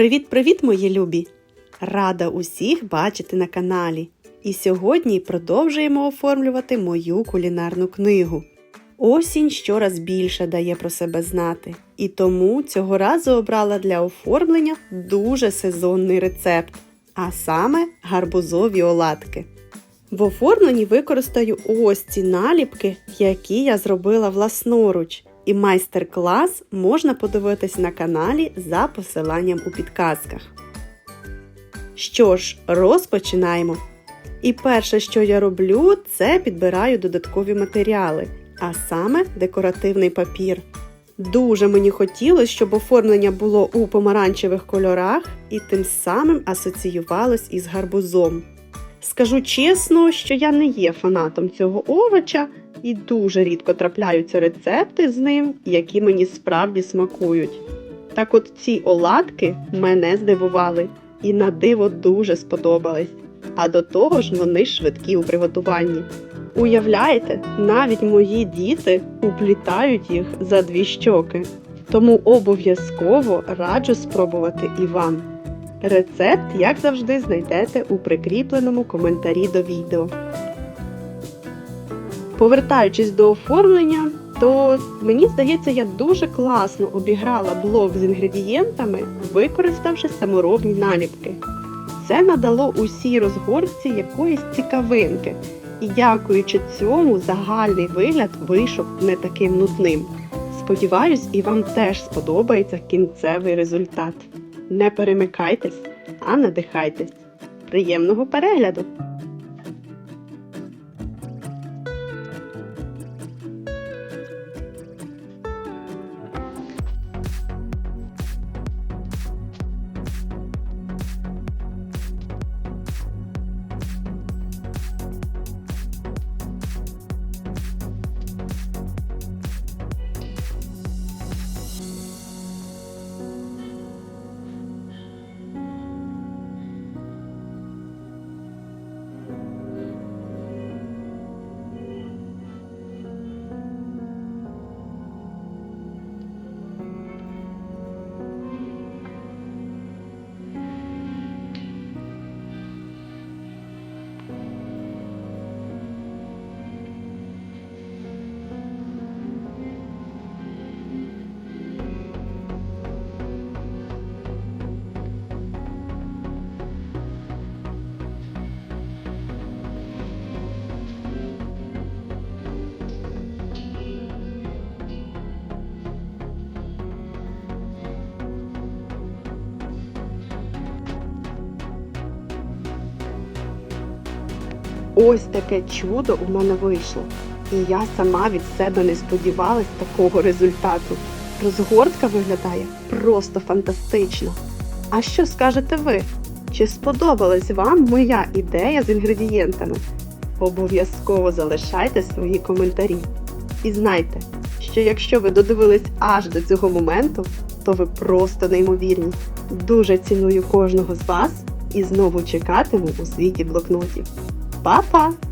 Привіт-привіт, мої любі! Рада усіх бачити на каналі. І сьогодні продовжуємо оформлювати мою кулінарну книгу. Осінь щораз більше дає про себе знати, і тому цього разу обрала для оформлення дуже сезонний рецепт, а саме гарбузові оладки. В оформленні використаю ось ці наліпки, які я зробила власноруч, і майстер-клас можна подивитись на каналі за посиланням у підказках. Що ж, розпочинаємо. І перше, що я роблю, це підбираю додаткові матеріали, а саме декоративний папір. Дуже мені хотілося, щоб оформлення було у помаранчевих кольорах і тим самим асоціювалось із гарбузом. Скажу чесно, що я не є фанатом цього овоча і дуже рідко трапляються рецепти з ним, які мені справді смакують. Так от ці оладки мене здивували і на диво дуже сподобались. А до того ж вони швидкі у приготуванні. Уявляєте, навіть мої діти уплітають їх за дві щоки. Тому обов'язково раджу спробувати і вам. Рецепт, як завжди, знайдете у прикріпленому коментарі до відео. Повертаючись до оформлення, то мені здається, я дуже класно обіграла блок з інгредієнтами, використавши саморобні наліпки. Це надало усій розгорці якоїсь цікавинки, і дякуючи цьому, загальний вигляд вийшов не таким нудним. Сподіваюсь, і вам теж сподобається кінцевий результат. Не перемикайтесь, а надихайтесь. Приємного перегляду! Ось таке чудо у мене вийшло. І я сама від себе не сподівалась такого результату. Розгортка виглядає просто фантастично. А що скажете ви? Чи сподобалась вам моя ідея з інгредієнтами? Обов'язково залишайте свої коментарі. І знайте, що якщо ви додивились аж до цього моменту, то ви просто неймовірні. Дуже ціную кожного з вас і знову чекатиму у світі блокнотів. Па-па!